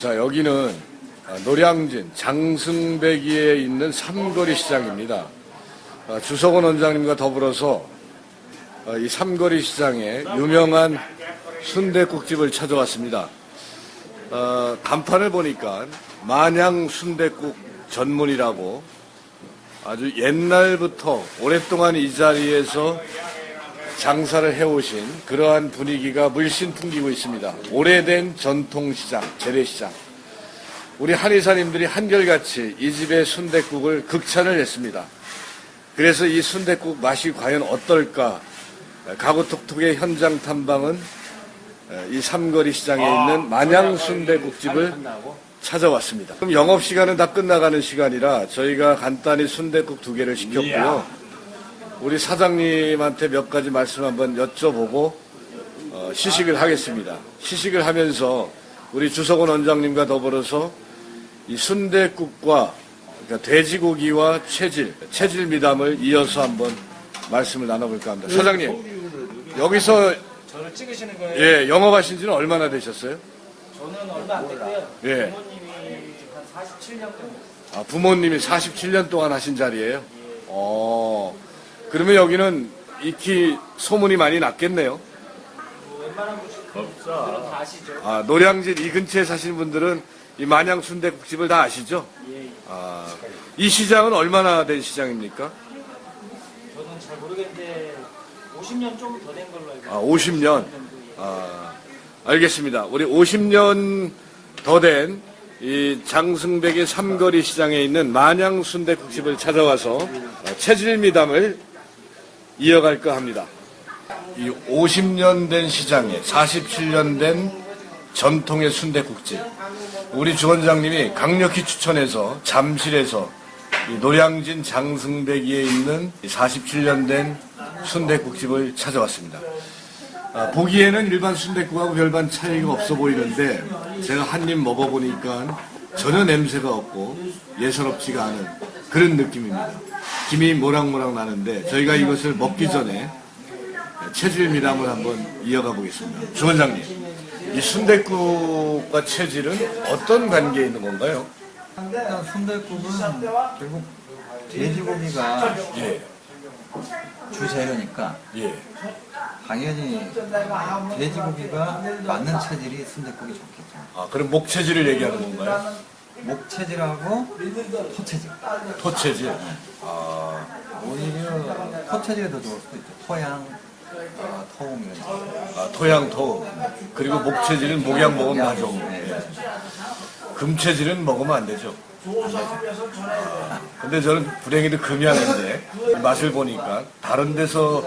자, 여기는 아, 노량진 장승배기에 있는 삼거리 시장입니다. 아, 주석원 원장님과 더불어서 아, 이 삼거리 시장에 유명한 순대국집을 찾아왔습니다. 아, 간판을 보니까 만양 순대국 전문이라고 아주 옛날부터 오랫동안 이 자리에서 장사를 해오신 그러한 분위기가 물씬 풍기고 있습니다. 오래된 전통시장, 재래시장. 우리 한의사님들이 한결같이 이 집의 순댓국을 극찬을 했습니다. 그래서 이 순댓국 맛이 과연 어떨까? 가구톡톡의 현장 탐방은 이 삼거리 시장에 있는 만양 순대국집을 찾아왔습니다. 그럼 영업 시간은 다 끝나가는 시간이라 저희가 간단히 순댓국 두 개를 시켰고요. 우리 사장님한테 몇 가지 말씀 한번 여쭤보고 어, 시식을 하겠습니다. 시식을 하면서 우리 주석원 원장님과 더불어서 이 순대국과 그러니까 돼지고기와 체질, 체질 미담을 이어서 한번 말씀을 나눠볼까 합니다. 사장님, 여기서 저를 찍으시는 거예요? 예, 영업하신 지는 얼마나 되셨어요? 저는 얼마 안 됐고요. 예. 부모님이 한 47년 정도. 아, 부모님이 47년 동안 하신 자리예요? 어, 그러면 여기는 익히 소문이 많이 났겠네요. 아, 노량진 이 근처에 사시는 분들은 이 만양 순대국집을 다 아시죠? 예. 아, 이 시장은 얼마나 된 시장입니까? 저는 잘 모르겠는데 50년 좀 더 된 걸로 알고 아, 50년. 정도, 예. 아, 알겠습니다. 우리 50년 더 된 이 장승백의 삼거리 시장에 있는 만양 순대국집을 찾아와서 어, 체질 미담을 이어갈까 합니다. 이 50년 된 시장에 47년 된 전통의 순대국집. 우리 주 원장님이 강력히 추천해서 잠실에서 이 노량진 장승배기에 있는 47년 된 순대국집을 찾아왔습니다. 아, 보기에는 일반 순대국하고 별반 차이가 없어 보이는데 제가 한 입 먹어보니까 전혀 냄새가 없고 예사롭지가 않은 그런 느낌입니다. 김이 모락모락 나는데 저희가 이것을 먹기 전에 체질 미담을 한번 이어가 보겠습니다. 주 원장님, 이 순대국과 체질은 어떤 관계에 있는 건가요? 일단 순대국은 결국 돼지고기가 예, 주 재료니까 예. 당연히 돼지고기가 맞는 체질이 순대국이 좋겠죠. 아, 그럼 목 체질을 얘기하는 건가요? 목 체질하고 토 체질. 토 체질. 아, 오히려 토 체질이 더 좋을 수도 있죠. 토양, 어, 토음 이런 거. 아, 토양 토. 그리고 목 체질은 목양 좋고. 예. 금 체질은 먹으면 안 되죠. 근데 저는 불행히도 금이 하는데 맛을 보니까 다른 데서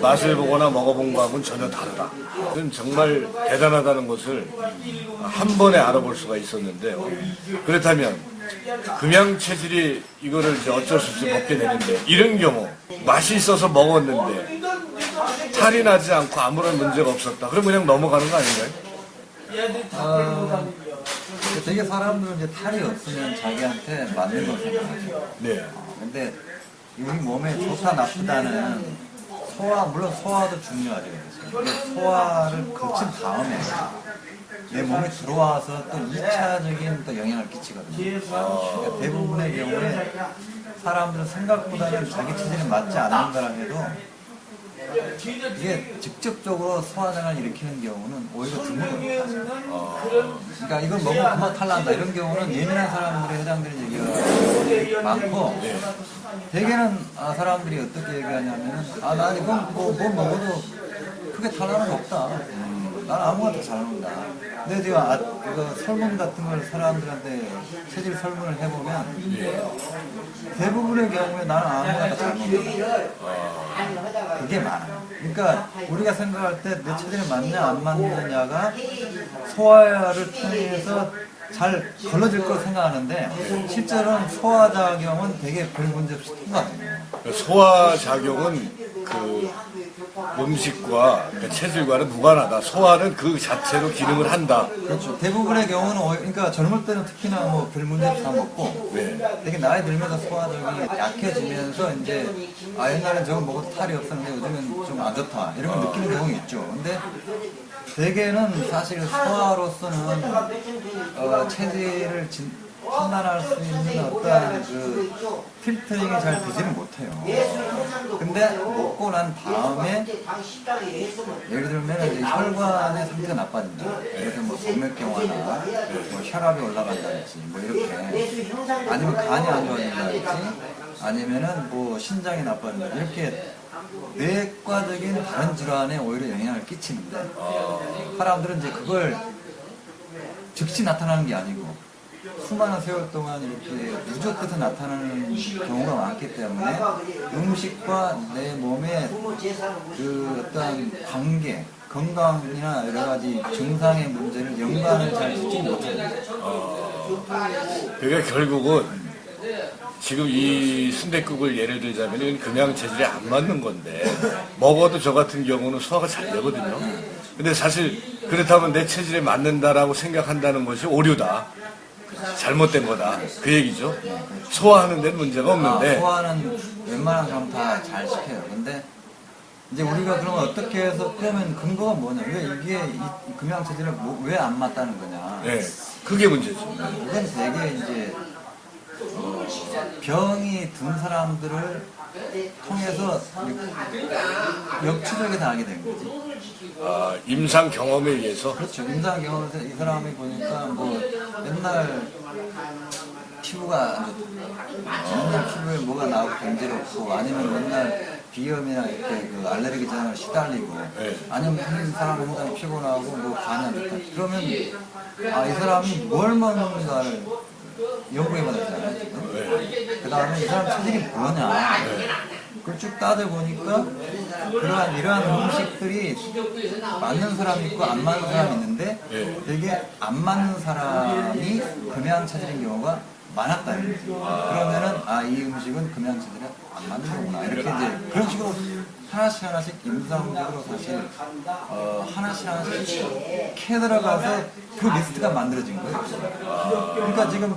맛을 보거나 먹어본 거하고는 전혀 다르다. 그건 정말 대단하다는 것을 한 번에 알아볼 수가 있었는데요. 그렇다면 금양 체질이 이거를 어쩔 수 없이 먹게 되는데 이런 경우 맛이 있어서 먹었는데 탈이 나지 않고 아무런 문제가 없었다. 그럼 그냥 넘어가는 거 아닌가요? 어, 되게 사람들은 이제 탈이 없으면 자기한테 맞는 걸 생각하죠. 네. 어, 근데 우리 몸에 좋다 나쁘다는 소화 물론 소화도 중요하죠. 근데 소화를 거친 다음에 내 몸에 들어와서 또 2차적인 또 영향을 끼치거든요. 그러니까 대부분의 경우에 사람들은 생각보다는 자기 체질에 맞지 않는 거라 해도 이게 직접적으로 소화장을 일으키는 경우는 오히려 드물어요. 사실. 그러니까 이걸 먹으면 금방 탈난다 이런 경우는 예민한 사람들의 해당되는 얘기가 많고 대개는 아, 사람들이 어떻게 얘기하냐면은 아나 이건 뭐, 뭐 먹어도 크게 거 없다. 음, 난 아무거나 다잘 먹는다. 근데 제가 아, 이거 설문 같은 걸 사람들한테 체질 설문을 해보면 대부분의 경우에 나는 다잘 먹는다. 그게 많아요. 그러니까 우리가 생각할 때 내 체질에 맞냐 안 맞느냐가 소화를 통해서 잘 걸러질 걸 생각하는데 실제로는 소화작용은 되게 별 문제 없이 통과돼요. 소화 작용은 그 음식과 그 체질과는 무관하다. 소화는 그 자체로 기능을 한다. 그렇죠. 대부분의 경우는 오히- 그러니까 젊을 때는 특히나 뭐별 문제 없이 다 먹고 네. 되게 나이 들면서 소화력이 약해지면서 이제 아 옛날엔 저거 먹어도 탈이 없었는데 요즘은 좀안 좋다 이런 걸 느끼는 경우가 있죠. 근데 대개는 사실 소화로서는 어, 체질을 진, 판단할 수 있는 어떤 그 필터링이 잘 되지는 못해요. 근데 먹고 난 다음에 예를 들면 이제 혈관의 상태가 나빠진다. 그래서 뭐 동맥경화나 뭐 혈압이 올라간다든지 뭐 이렇게 아니면 간이 안 좋아진다든지 아니면은 뭐 신장이 나빠진다 이렇게 내과적인 다른 질환에 오히려 영향을 끼치는데 사람들은 이제 그걸 즉시 나타나는 게 아니고 수많은 세월 동안 이렇게 누적돼서 나타나는 경우가 많기 때문에 음식과 내 몸의 그 어떤 관계, 건강이나 여러 가지 증상의 문제를 연관을 잘 짓지 못합니다. 그러니까 결국은 지금 이 순대국을 예를 들자면 그냥 체질에 안 맞는 건데 먹어도 저 같은 경우는 소화가 잘 되거든요. 근데 사실 그렇다면 내 체질에 맞는다라고 생각한다는 것이 오류다. 잘못된 거다. 그 얘기죠. 소화하는 데는 문제가 아, 없는데 소화는 웬만한 사람 다 잘 시켜요. 근데 이제 우리가 그러면 어떻게 해서 그러면 근거가 뭐냐? 왜 이게 이 금양 체질을 왜안 맞다는 거냐? 네, 그게 문제죠. 그건 되게 이제 어, 병이 든 사람들을 통해서 역추적에서 알게 된 거지. 아, 임상 경험에 의해서 그렇죠. 임상 경험에서 이 사람이 보니까 뭐 맨날 피부가 안 좋다. 맨날 피부에 뭐가 나오고 간지럽고 아니면 맨날 비염이나 이렇게 그 알레르기 증상을 시달리고 네. 아니면 한 사람 항상 피곤하고 뭐 좋다. 그러면 아 이 사람이 뭘 먹는가를 되잖아요. 지금. 네. 그 다음에 이 사람 체질이 뭐냐. 그걸 쭉 따져보니까 그러한 이러한 음식들이 맞는 사람이 있고 안 맞는 사람이 있는데 예. 되게 안 맞는 사람이 금양 체질인 경우가 많았다. 그러면은 아 이 음식은 금양 체질에 안 맞는 거구나. 이렇게 이제 그런 식으로 하나씩 하나씩 임상적으로 사실 어, 하나씩 하나씩 캐 들어가서 그 리스트가 만들어진 거예요. 그러니까 지금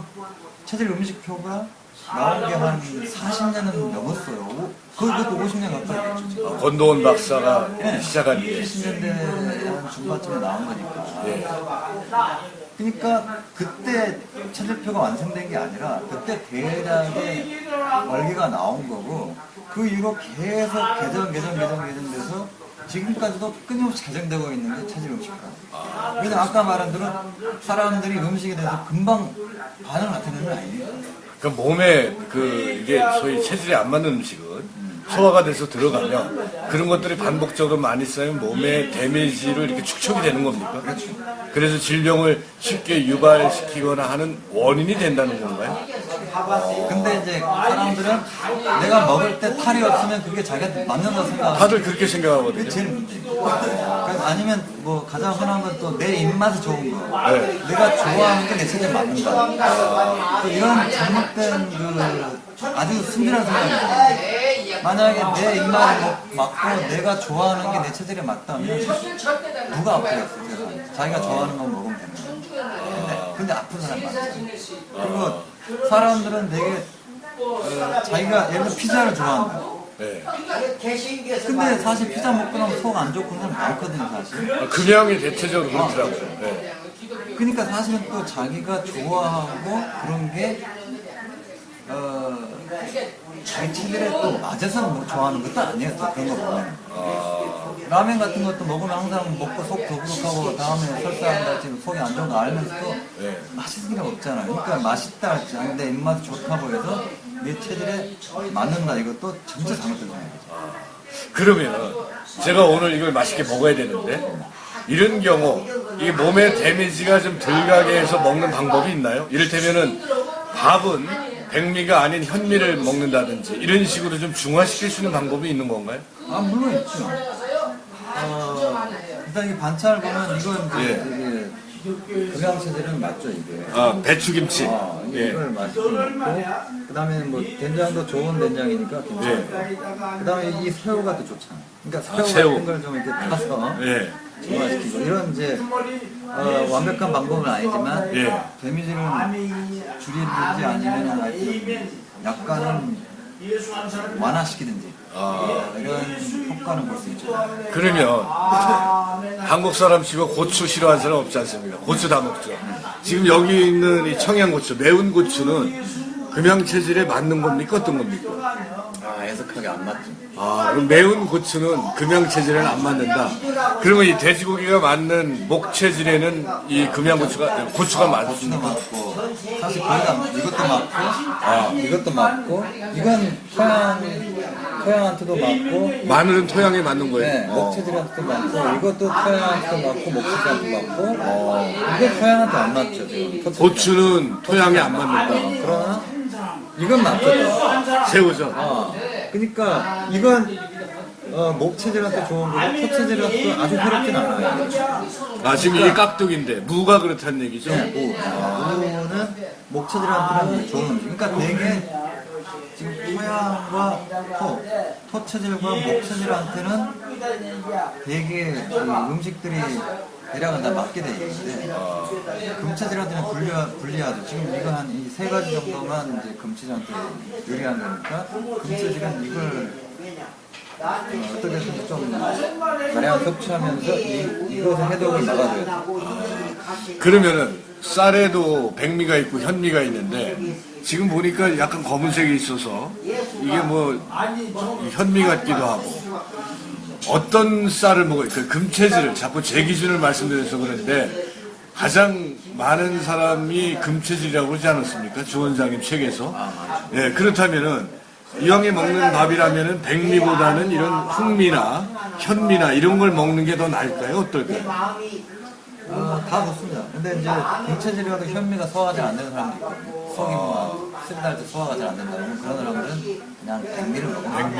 체질 음식표가 나온 게 한 40년은 넘었어요. 오- 거의 그것도 50년 가까이 됐죠. 어, 권도원 박사가 네. 시작한 게 70년대 한 중반쯤에 나온 거니까. 예. 그러니까 그때 체질표가 완성된 게 아니라 그때 대략의 월계가 나온 거고 그 이후로 계속 개정 개정 개정 개정돼서 지금까지도 끊임없이 개정되고 있는 게 체질 음식이다. 그래서 아까 말한 대로 사람들이 음식에 대해서 금방 반응을 나타내는 건 아닙니다. 그 몸에 그 이게 소위 체질에 안 맞는 음식은 소화가 돼서 들어가면 그런 것들이 반복적으로 많이 쌓이면 몸에 데미지로 이렇게 축적이 되는 겁니까? 그래서 질병을 쉽게 유발시키거나 하는 원인이 된다는 건가요? 근데 이제 사람들은 내가 먹을 때 탈이 없으면 그게 자기한테 맞는다고 생각하고 다들 그렇게 생각하거든요. 제일 문제 아니면 뭐 가장 흔한 건 또 내 입맛이 좋은 거. 네. 내가 좋아하는 게 내 체질에 맞는다. 또 이런 잘못된 그 아주 순진한 생각입니다. 만약에 내 입맛에 먹- 맞고 내가 좋아하는 게 내 체질에 맞다면 누가 아프겠어 세상에. 자기가 좋아하는 건 먹으면 되는 거예요. 근데, 근데 아픈 사람이 많죠. 그리고 사람들은 되게 어, 자기가 예를 들어 피자를 좋아한다. 네. 근데 사실 피자 먹고 나면 속 안 좋고 사람 많거든요, 사실. 아, 금양이 대체적으로 그렇더라고요. 네. 그러니까 사실은 또 자기가 좋아하고 그런 게, 어, 자기 체질에 또 맞아서 뭐 좋아하는 것도 아니에요, 또 그런 거 보면. 라면 같은 것도 먹으면 항상 먹고 속 더부룩하고 다음에 설사한다, 지금 속이 안 좋은 거 알면서도 네. 맛있는 게 없잖아요. 그러니까 맛있다 할지, 내 입맛이 좋다고 해서 내 체질에 맞는다, 이것도 진짜 잘못된 생각이죠. 그러면 제가 오늘 이걸 맛있게 먹어야 되는데 이런 경우 이게 몸에 데미지가 좀 덜 가게 해서 먹는 방법이 있나요? 이를테면은 밥은 백미가 아닌 현미를 먹는다든지 이런 식으로 좀 중화시킬 수 있는 방법이 있는 건가요? 아 물론 있죠. 어, 일단 이 반찬을 보면 이건 이제 예. 이게 금양체들은 맞죠 이게. 아 배추김치. 아, 예. 이걸 맛있게 먹고 그 다음에 뭐 된장도 좋은 된장이니까 괜찮아요. 그 다음에 이 새우가 또 좋잖아. 그러니까 새우, 아, 새우. 같은 걸 좀 이렇게 타서 예. 중화시키고 이런 이제 어, 완벽한 방법은 아니지만 예. 데미지를 줄이든지 아니면 하여튼 약간은 완화시키든지 아. 이런 효과는 볼 수 있죠. 그러면 한국 사람 치고 고추 싫어하는 사람 없지 않습니까? 고추 다 먹죠. 지금 여기 있는 이 청양고추, 매운 고추는 금양 체질에 맞는 겁니까? 어떤 겁니까? 아 해석하기 안 맞죠. 아, 그럼 매운 고추는 금양 체질에는 안 맞는다. 그러면 이 돼지고기가 맞는 목 체질에는 이 금양 고추가 고추가 고추도 맞습니까? 맞고 사실 거의 다 이것도 맞고 아 이것도 맞고 이건 토양 토양한테도 맞고 마늘은 토양에 맞는 네, 거예요. 어. 목체질한테도 맞고 이것도 토양한테도 맞고 목체질한테 맞고 이게 토양한테 안 맞죠 지금 토- 고추는 토양에 안 맞는다. 그러나 이건 맞거든. 새우젓. 어, 그러니까 이건 어, 목체질한테 좋은 거고 토체질한테 아주 해롭진 않아요. 아, 지금 이게 깍두기인데 무가 그렇다는 얘기죠? 무, 무는 목체질한테는 좋은 음식. 그러니까 되게 지금 토양과 토, 토체질과 목체질한테는 되게 그 음식들이 대략은 다 맞게 돼 있는데 금체질한테는 불리, 불리하죠. 지금 이거 한 이 세 가지 정도만 이제 금체질한테 유리한 거니까 금체질은 이걸 어, 어떻게 해서 좀 가량 섭취하면서 이, 이것의 해독을 막아줘야 돼. 그러면은 쌀에도 백미가 있고 현미가 있는데 지금 보니까 약간 검은색이 있어서 이게 뭐 현미 같기도 하고 어떤 쌀을 먹어요? 그 금체질을 자꾸 제 기준을 말씀드려서 그런데 가장 많은 사람이 금체질이라고 그러지 않았습니까? 주 원장님 책에서. 예, 그렇다면은 이왕에 먹는 밥이라면은 백미보다는 이런 흑미나 현미나 이런 걸 먹는 게 더 나을까요? 어떨까요? 어, 다 좋습니다. 근데 이제 금체질이라도 현미가 소화가 잘 안 되는 사람도 있거든요. 속이 뭐 쓰리날 때 소화가 잘 안 된다. 그러면 그런 사람들은 그냥 백미를 먹으면 백미.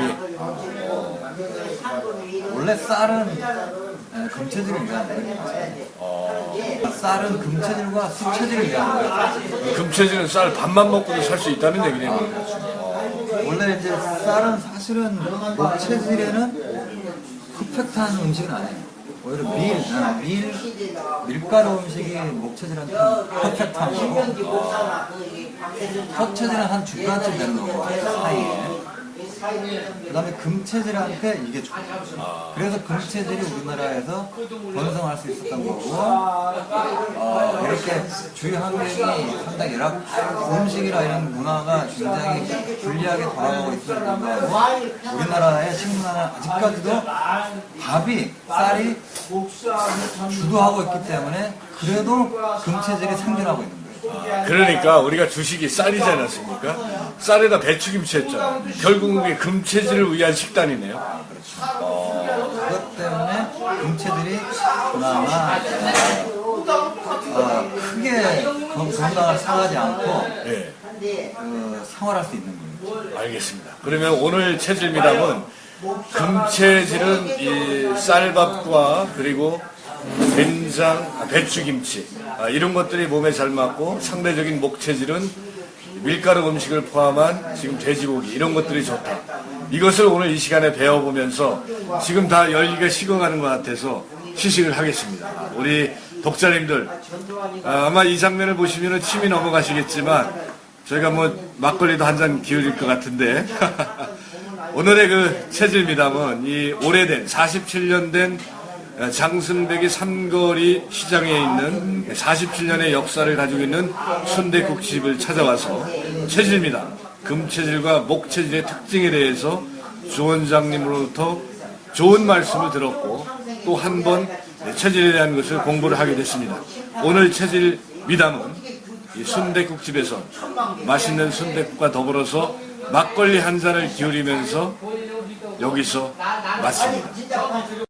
원래 쌀은 예, 금체질을 위한 거예요. 쌀은 금체질과 수체질을 위한 거예요. 금체질은 쌀 밥만 먹고도 살 수 있다는 얘기네요. 원래 이제 쌀은 사실은 목체질에는 퍼펙트한 음식은 아니에요. 오히려 밀, 아, 밀, 밀가루 음식이 목체질한테 퍼펙트한 거고, 혀체질은 한 중간쯤 되는 거고, 사이에. 그 다음에 금체질한테 이게 좋아요. 그래서 금체질이 우리나라에서 번성할 수 있었던 거고, 어, 이렇게 주위 환경이 상당히 열악, 음식이나 이런 문화가 굉장히 불리하게 돌아가고 있음에도 불구하고, 우리나라의 식문화는 아직까지도 밥이, 쌀이 주도하고 있기 때문에 그래도 금체질이 생존하고 있는 거예요. 그러니까 우리가 주식이 쌀이지 않았습니까? 쌀에다 배추김치 했잖아요. 결국 그게 금체질을 위한 식단이네요. 그것 때문에 금체들이 그나마 어, 크게 건- 건강을 상하지 않고 예, 어, 생활할 수 있는 거예요. 알겠습니다. 그러면 오늘 체질 미담은 금체질은 이 쌀밥과 그리고 된장, 아, 배추김치 아, 이런 것들이 몸에 잘 맞고 상대적인 목체질은 밀가루 음식을 포함한 지금 돼지고기 이런 것들이 좋다. 이것을 오늘 이 시간에 배워보면서 지금 다 열기가 식어가는 것 같아서 시식을 하겠습니다. 우리 독자님들 아, 아마 이 장면을 보시면 침이 넘어가시겠지만 저희가 뭐 막걸리도 한 잔 기울일 것 같은데 오늘의 그 체질 미담은 이 오래된 47년 된 장승백이 삼거리 시장에 있는 47년의 역사를 가지고 있는 순대국집을 찾아와서 체질입니다. 금체질과 목체질의 특징에 대해서 주 원장님으로부터 좋은 말씀을 들었고 또 한 번 체질에 대한 것을 공부를 하게 됐습니다. 오늘 체질 미담은 이 순대국집에서 맛있는 순대국과 더불어서 막걸리 한 잔을 기울이면서 여기서 마칩니다.